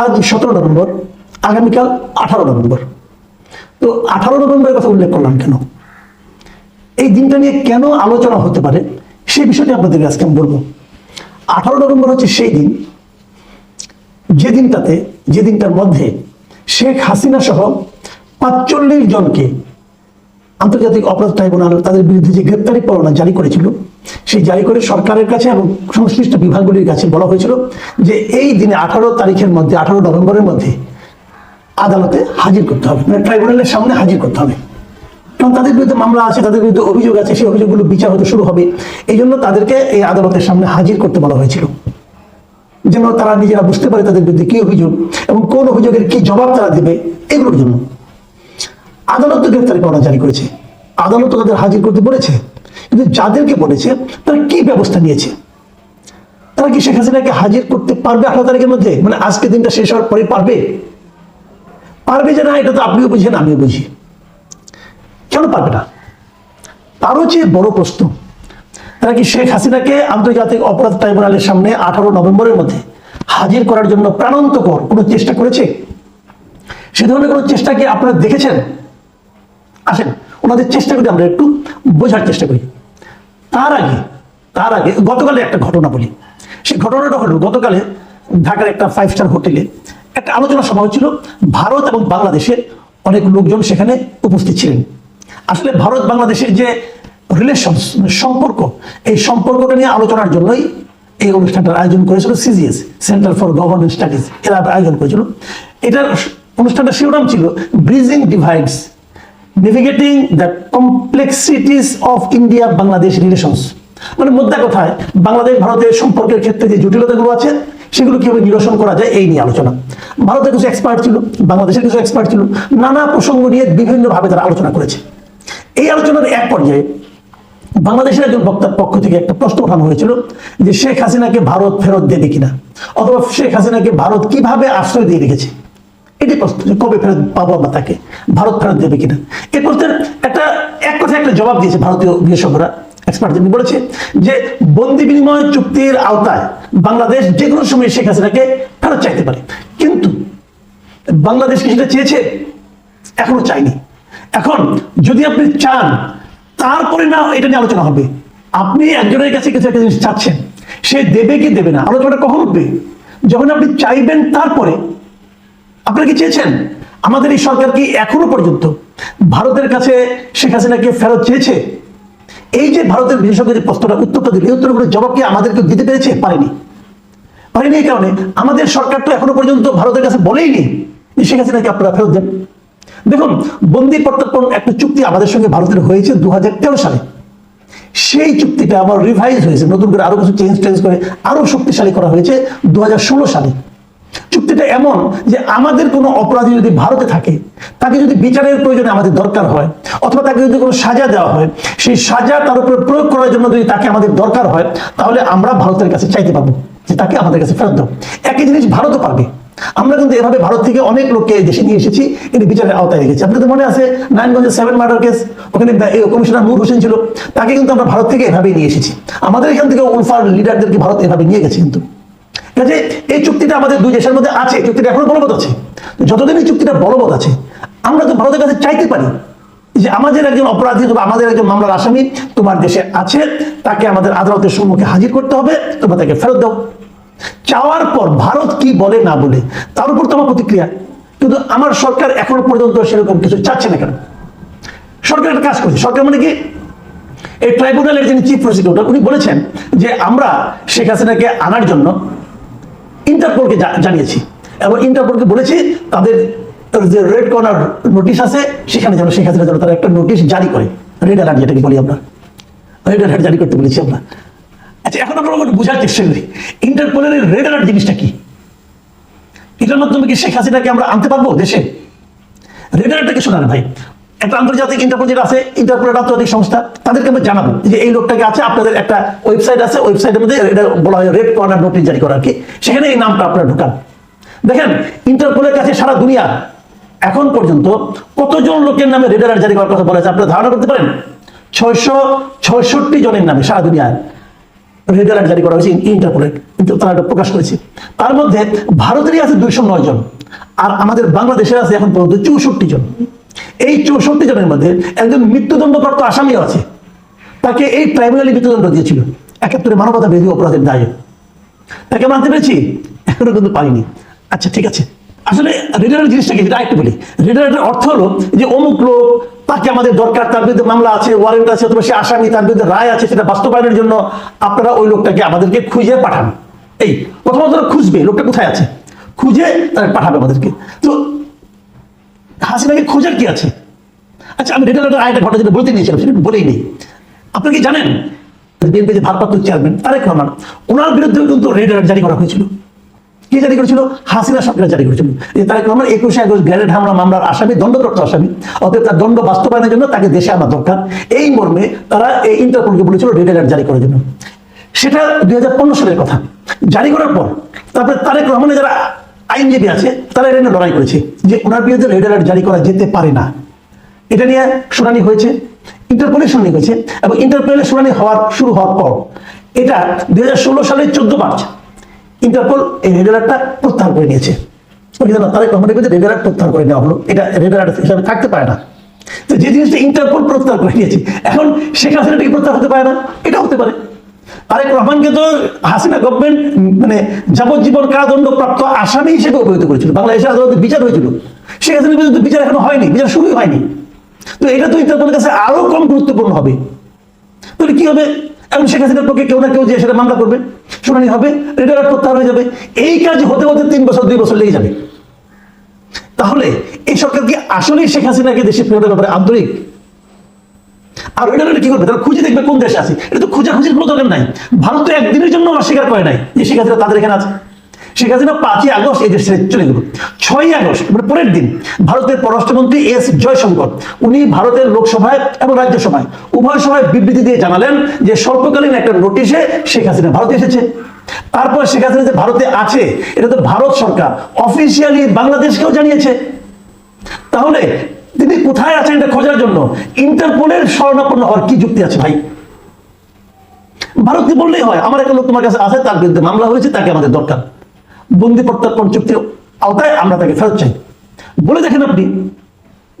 আজ সতেরো নভেম্বর, আগামীকাল আঠারো নভেম্বর। তো আঠারো নভেম্বরের কথা উল্লেখ করলাম কেন? এই দিনটা নিয়ে কেন আলোচনা হতে পারে সেই বিষয়টি আপনাদেরকে আজকে আমি বলব। আঠারো নভেম্বর হচ্ছে সেই দিন, যে দিনটাতে, যে দিনটার মধ্যে শেখ হাসিনা সহ পাঁচচল্লিশ জনকে আন্তর্জাতিক অপরাধ ট্রাইব্যুনাল তাদের বিরুদ্ধে যে গ্রেপ্তারি পরোয়ানা জারি করেছিল সেই জারি করে সরকারের কাছে এবং সংশ্লিষ্ট বিভাগগুলির কাছে বলা হয়েছিল যে এই দিনে আঠারো তারিখের মধ্যে, আঠারো নভেম্বরের মধ্যে আদালতে হাজির করতে হবে মানে ট্রাইব্যুনালের সামনে হাজির করতে হবে। কারণ তাদের বিরুদ্ধে মামলা আছে, তাদের বিরুদ্ধে অভিযোগ আছে, সেই অভিযোগগুলো বিচার হতে শুরু হবে। এই জন্য তাদেরকে এই আদালতের সামনে হাজির করতে বলা হয়েছিল। যেন তারা নিজেরা বুঝতে পারে তাদের বিরুদ্ধে কি অভিযোগ এবং কোন অভিযোগের কি জবাব তারা দেবে, এগুলোর জন্য। আদালত তো গ্রেফতারি পরোয়ানা জারি করেছে। আদালত তাদের হাজির করতে বলেছে। কিন্তু যাদেরকে বলেছে, তারা কি ব্যবস্থা নিয়েছে? তারা কি শেখ হাসিনাকে হাজির করতে পারবে আঠারো তারিখের মধ্যে? মানে আজকে দিনটা শেষ হওয়ার পরে পারবে? পারবে যে না, এটা তো আপনিও বুঝেন, আমিও বুঝি। কেন পারবে না? তারও চেয়ে বড় প্রশ্ন, তারা কি শেখ হাসিনাকে আন্তর্জাতিক অপরাধ ট্রাইব্যুনালের সামনে আঠারো নভেম্বরের মধ্যে হাজির করার জন্য প্রাণান্তকর কোনো চেষ্টা করেছে? সে ধরনের কোনো চেষ্টা কি আপনারা দেখেছেন? আসেন, ওনাদের চেষ্টা করি আমরা একটু বোঝার চেষ্টা করি। তার আগে তার আগে গতকালে একটা ঘটনা বলি। সেই ঘটনাটা হলো, গতকালে ঢাকার একটা ফাইভ স্টার হোটেলে একটা আলোচনা সভা হচ্ছিল ভারত এবং বাংলাদেশের অনেক লোকজন সেখানে উপস্থিত ছিলেন। আসলে ভারত, বাংলাদেশের যে রিলেশন সম্পর্ক, এই সম্পর্কটা নিয়ে আলোচনার জন্যই এই অনুষ্ঠানটার আয়োজন করেছিল CGS Centre for Government Studies এরা আয়োজন করেছিল। এটার অনুষ্ঠানটা শিরোনাম ছিল bridging divides navigating the complexities of India Bangladesh relations মানে মোদ্দা কথায়, বাংলাদেশ, ভারতের সম্পর্কের ক্ষেত্রে যে জটিলতাগুলো আছে, সেগুলো কীভাবে নিরসন করা যায় এই নিয়ে আলোচনা। ভারতের কিছু এক্সপার্ট ছিল, বাংলাদেশের কিছু এক্সপার্ট ছিল, নানা প্রসঙ্গ নিয়ে বিভিন্নভাবে তারা আলোচনা করেছে। এই আলোচনার এক পর্যায়ে বাংলাদেশের একজন বক্তার পক্ষ থেকে একটা প্রশ্ন ওঠানো হয়েছিল যে শেখ হাসিনাকে ভারত ফেরত দেবে কিনা, অথবা শেখ হাসিনাকে ভারত কীভাবে আশ্রয় দিয়ে রেখেছে। এটি প্রশ্ন কবে ফেরত পাবো আমরা তাকে? ভারত ফেরত দেবে কিনা? এই প্রশ্নের একটা, এক কথায় একটা জবাব দিয়েছে ভারতীয় বিশেষজ্ঞরা এক্সপার্ট যিনি বলেছে যে বন্দি বিনিময় চুক্তির আওতায় বাংলাদেশ যে কোনো সময় শেখ হাসিনাকে ফেরত চাইতে পারে। কিন্তু বাংলাদেশ কি সেটা চেয়েছে? এখনও চাইনি এখন যদি আপনি চান, তারপরে না এটা নিয়ে আলোচনা হবে। আপনি একজনের কাছে কিছু একটা জিনিস চাচ্ছেন, সে দেবে কি দেবে না? আলোচনাটা কখন উঠবে যখন আপনি চাইবেন তারপরে আপনারা কি চেয়েছেন? আমাদের এই সরকার কি এখনও পর্যন্ত ভারতের কাছে শেখ হাসিনাকে ফেরত চেয়েছে? এই যে ভারতের বিশেষজ্ঞ যে প্রশ্নটা, উত্তরটা দিল এই উত্তরগুলোর জবাব কি আমাদেরকে দিতে পেরেছে? পারেনি। পারেনি এই কারণে আমাদের সরকার তো এখনও পর্যন্ত ভারতের কাছে বলেইনি যে শেখ হাসিনাকে আপনারা ফেরত দেন। দেখুন, বন্দি প্রত্যর্পণ একটা চুক্তি আমাদের সঙ্গে ভারতের হয়েছে দু হাজার তেরো সালে। সেই চুক্তিটা আবার রিভাইজ হয়েছে, নতুন করে আরও কিছু চেঞ্জ টেঞ্জ করে আরও শক্তিশালী করা হয়েছে দু হাজার ষোলো সালে। চুক্তিটা এমন যে আমাদের কোনো অপরাধী যদি ভারতে থাকে, তাকে যদি বিচারের প্রয়োজনে আমাদের দরকার হয়, অথবা তাকে যদি কোনো সাজা দেওয়া হয়, সেই সাজা তার উপরে প্রয়োগ করার জন্য যদি তাকে আমাদের দরকার হয়, তাহলে আমরা ভারতের কাছে চাইতে পারব যে তাকে আমাদের কাছে ফেরত দাও। একই জিনিস ভারতও পারবে। আমরা কিন্তু এভাবে ভারত থেকে অনেক লোককে দেশে নিয়ে এসেছি, এটি বিচারের আওতায় রেখেছি। আপনাদের মনে আছে নারায়ণগঞ্জের সেভেন মার্ডার কেস ওখানে কমিশনার নূর হোসেন ছিল। তাকে কিন্তু আমরা ভারত থেকে এভাবেই নিয়ে এসেছি। আমাদের এখান থেকে উলফার লিডারদেরকে ভারত এভাবে নিয়ে গেছে কিন্তু। কাজে এই চুক্তিটা আমাদের দুই দেশের মধ্যে আছে চুক্তিটা এখনও বলবৎ আছে। যতদিন এই চুক্তিটা বলবৎ আছে, আমরা তো ভারতের কাছে চাইতে পারি যে আমাদের একজন অপরাধী বা আমাদের একজন মামলার আসামি তোমার দেশে আছে, তাকে আমাদের আদালতের সম্মুখে হাজির করতে হবে, তোমরা তাকে ফেরত দাও। চাওয়ার পর ভারত কি বলে না বলে, তার উপর তোমার প্রতিক্রিয়া। কিন্তু আমার সরকার এখনও পর্যন্ত সেরকম কিছু চাচ্ছে না কেন? সরকার একটা কাজ করছে। সরকার মানে কি? এই ট্রাইব্যুনালের যিনি চিফ প্রসিকিউটর উনি বলেছেন যে আমরা শেখ হাসিনাকে আনার জন্য ইন্টারপোলকে জানিয়েছি। এবং ইন্টারপোলকে বলেছি, তাদের যে রেড কর্নার নোটিশ আছে, সেখানে যেন শেখ হাসিনা যেন তারা একটা নোটিশ জারি করে। রেড অ্যালার্ট যেটাকে বলি আমরা। রেড অ্যালার্ট জারি করতে বলেছি আমরা। আচ্ছা এখন আমরা একটু বোঝার চেষ্টা করি। ইন্টারপোলের রেড অ্যালার্ট জিনিসটা কি? এটার মাধ্যমে কি শেখ হাসিনাকে আমরা আনতে পারব দেশে? রেড অ্যালার্টটাকে শোনান ভাই। একটা আন্তর্জাতিক ইন্টারপোল আছে ইন্টারপোলের আন্তর্জাতিক সংস্থা, তাদেরকে আমরা জানাব যে এই লোকটাকে আছে, আপনাদের একটা ওয়েবসাইট আছে ওয়েবসাইটের মধ্যে এটা বলা হয় রেড কর্নার নোটিশ জারি করা আর কি। সেখানে এই নামটা আপনারা ঢুকান। দেখেন ইন্টারপোলের কাছে সারা দুনিয়া, এখন পর্যন্ত কতজন লোকের নামে রেড অ্যালার্ট জারি করার কথা বলা হয়েছে? আপনারা ধারণা করতে পারেন? ছয়শো ছয়ষট্টি জনের নামে সারা দুনিয়ায় রেড অ্যালার্ট জারি করা হয়েছে ইন- ইন্টারপোলের তারা এটা প্রকাশ করেছে। তার মধ্যে ভারতেরই আছে দুইশো নয় জন, আর আমাদের বাংলাদেশের আছে এখন পর্যন্ত চৌষট্টি জন। এই চৌষট্টি জনের মধ্যে একজন মৃত্যুদণ্ডপ্রাপ্ত আসামিও আছে। তাকে এই ট্রাইব্যুনালি মৃত্যুদণ্ড দিয়েছিল। একাত্তরে মানবতা বিরোধী অপরাধের দায়ে। তাকে মানতে পেরেছি, এখনও কিন্তু পাইনি। আচ্ছা ঠিক আছে। আসলে রেডারের জিনিসটা কি? সেটা একটু বলি। রেডারের অর্থ হলো যে অমুক লোক, তাকে আমাদের দরকার, তার বিরুদ্ধে মামলা আছে ওয়ারেন্ট আছে, অথবা সে আসামি, তার বিরুদ্ধে রায় আছে, সেটা বাস্তবায়নের জন্য আপনারা ওই লোকটাকে আমাদেরকে খুঁজে পাঠান। এই, প্রথমত খুঁজবে, লোকটা কোথায় আছে? খুঁজে তারা পাঠাবে আমাদেরকে। তো হাসিনাকে খোঁজার কি আছে? আচ্ছা আমি রেটার আরেকটা ঘটনা যেটা বলতে নিয়েছিলাম সেটা বলেই নেই। আপনি কি জানেন বিএনপি যে ভারপ্রাপ্ত চেয়ারম্যান তারেক রহমান, ওনার বিরুদ্ধেও কিন্তু রেড অ্যালার্ট জারি করা হয়েছিল। কে জারি করেছিল? হাসিনা সরকার জারি করেছিল। যে তারেক রহমান একুশে আগস্ট গ্রেনেড হামলা, মামলার আসামি, দণ্ডপ্রাপ্ত আসামি, অতএব তার দণ্ড বাস্তবায়নের জন্য তাকে দেশে আনা দরকার। এই মর্মে তারা এই ইন্টারপোলকে বলেছিল রেড অ্যালার্ট জারি করার জন্য। সেটা দুই হাজার পনেরো সালের কথা। জারি করার পর তারপরে তারেক রহমানের যারা আইনজীবী আছে, তারা এটা নিয়ে লড়াই করেছে যে ওনার বিরুদ্ধে রেড অ্যালার্ট জারি করা যেতে পারে না। এটা নিয়ে শুনানি হয়েছে ইন্টারপোলের শুনানি হয়েছে, এবং ইন্টারপোলের শুনানি হওয়ার, শুরু হওয়ার পর এটা দুই হাজার ষোলো সালের চোদ্দ মার্চ ইন্টারপোল এই রেড অ্যালার্টটা প্রত্যাহার করে নিয়েছে। তারেক রহমানের বিরুদ্ধে রেড অ্যালার্ট প্রত্যাহার করে নেওয়া হলো। এটা রেড অ্যালার্ট হিসাবে থাকতে পারে না। তো যে জিনিসটা ইন্টারপোল প্রত্যাহার করে নিয়েছে, এখন শেখ হাসিনা প্রত্যাহার হতে পারে না? এটা হতে পারে। তারেক রহমানকে তো হাসিনা গভর্নমেন্ট মানে যাবজ্জীবন কারাদণ্ড প্রাপ্ত আসামি হিসেবে অভিহিত করেছিল। বাংলাদেশের আদালতে বিচার হয়েছিল। হাসিনার বিরুদ্ধে বিচার এখনও হয়নি, বিচার শুরুই হয়নি। তো এটা তো ইন্টারপোলের কাছে আরও কম গুরুত্বপূর্ণ হবে। তাহলে কি হবে? এখন শেখ হাসিনার পক্ষে কেউ না কেউ যে সেটা মামলা করবে, শুনানি হবে রেডার প্রত্যাহার হয়ে যাবে। এই কাজ হতে হতে তিন বছর, দুই বছর লেগে যাবে। তাহলে এই সরকার কি আসলেই শেখ হাসিনাকে দেশে ফেরতের ব্যাপারে আন্তরিক? আর রেডারে কি করবে? তারা খুঁজে দেখবে কোন দেশে আছে। এটা তো খোঁজাখুঁজির কোনো দরকার নাই। ভারত তো একদিনের জন্য অস্বীকার করে নাই যে শেখ তাদের এখানে আছে। শেখ হাসিনা পাঁচই আগস্ট এই দেশ চলে গেল। ছয়ই আগস্ট মানে পরের দিন ভারতের পররাষ্ট্রমন্ত্রী এস জয়শঙ্কর, উনি ভারতের লোকসভায় এবং রাজ্যসভায় উভয় সভায় বিবৃতি দিয়ে জানালেন যে স্বল্পকালীন একটা নোটিশে শেখ হাসিনা ভারতে এসেছে। তারপর শেখ হাসিনা যে ভারতে আছে, এটা তো ভারত সরকার অফিসিয়ালি বাংলাদেশকেও জানিয়েছে। তাহলে তিনি কোথায় আছেন এটা খোঁজার জন্য? ইন্টারপোলের শরণাপন্ন হওয়ার কি যুক্তি আছে ভাই? ভারতকে বললেই হয়, আমার একটা লোক তোমার কাছে আছে, তার বিরুদ্ধে মামলা হয়েছে, তাকে আমাদের দরকার। বন্দি প্রত্যার্পণ চুক্তির আওতায় আমরা তাকে ফেরত চাই। বলে দেখেন আপনি,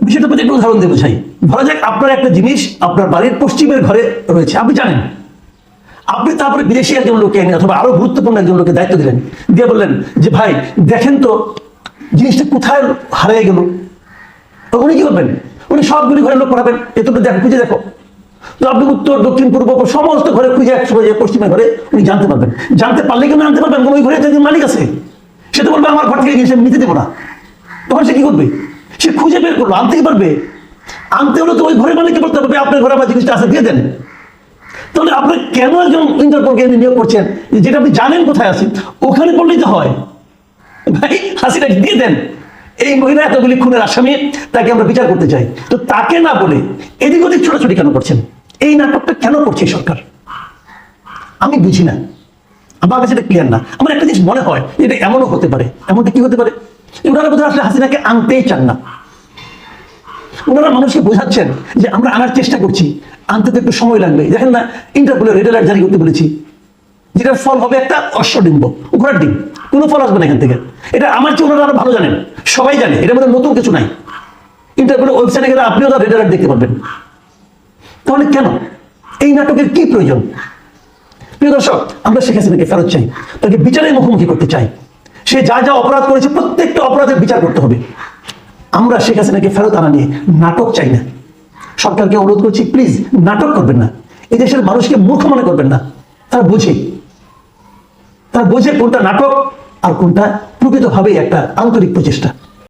বিষয়টা প্রতি একটু উদাহরণ দিয়ে বোঝাই ধরা যাক আপনার একটা জিনিস আপনার বাড়ির পশ্চিমের ঘরে রয়েছে, আপনি জানেন। আপনি তারপরে বিদেশি একজন লোককে এনে অথবা আরও গুরুত্বপূর্ণ একজন লোককে দায়িত্ব দিলেন। দিয়ে বললেন যে, ভাই, দেখেন তো, জিনিসটা কোথায় হারিয়ে গেল? উনি কি করবেন? উনি সবগুলি ঘরের লোক পাঠাবেন। এতটুকু দেখো খুঁজে দেখো। আপনি উত্তর, দক্ষিণ, পূর্ব সমস্ত ঘরে খুঁজে একসময় যে পশ্চিমের ঘরে উনি জানতে পারবেন। জানতে পারলে কিন্তু জানতে পারবেন ওই ঘরে একজন মালিক আছে। সে তো বলবে, আমার ঘর থেকে আমি নিতে দেবো না। তখন সে কি করবে? সে খুঁজে বের করল আনতেই পারবে। আনতে হলে তো ওই ঘরের মালিককে বলতে পারবে আপনার ঘরে আমার জিনিসটা আছে, দিয়ে দেন। তাহলে আপনি কেন একজন ইন্টারপোলকে নিয়োগ করছেন? যেটা আপনি জানেন কোথায় আছে, ওখানে করলেই তো হয়। ভাই হাসিনাকে দিয়ে দেন। এই মহিলা এতগুলি খুনের আসামি, তাকে আমরা বিচার করতে চাই। তো তাকে না বলে এদিক ওদিক ছোটাছুটি কেন করছেন? এই নাটকটা কেন করছে সরকার? আমি বুঝি না। আমার কাছে এটা ক্লিয়ার না। আমার একটা জিনিস মনে হয়, এটা এমনও হতে পারে। এমনটা কি হতে পারে? ওনারা বোধহয় আসলে হাসিনাকে আনতেই চান না। ওনারা মানুষকে বোঝাচ্ছেন যে আমরা আনার চেষ্টা করছি, আনতে তো একটু সময় লাগবে। দেখেন না ইন্টারপোলের রেড অ্যালার্ট জারি করতে বলেছি। যেটার ফল হবে একটা অশ্বডিম্ব, ঘোড়ার ডিম। কোনো ফল আসবে না এখান থেকে। এটা আমার চেয়ে ওনারা আরও ভালো জানেন। সবাই জানে, এটার মধ্যে নতুন কিছু নাই। ইন্টারপোলের ওয়েবসাইটে গেলে আপনিও তার রেড অ্যালার্ট দেখতে পারবেন। তাহলে কেন? এই নাটকের কি প্রয়োজন? প্রিয় দর্শক, আমরা শেখ হাসিনাকে ফেরত চাই। তাকে বিচারের মুখোমুখি করতে চাই। সে যা যা অপরাধ করেছে, প্রত্যেকটা অপরাধের বিচার করতে হবে। আমরা শেখ হাসিনাকে ফেরত আনা নিয়ে নাটক চাই না। সরকারকে অনুরোধ করছি প্লিজ নাটক করবেন না। এই দেশের মানুষকে মূর্খ মনে করবেন না। তারা বোঝে। তারা বোঝে কোনটা নাটক আর কোনটা প্রকৃতভাবেই একটা আন্তরিক প্রচেষ্টা।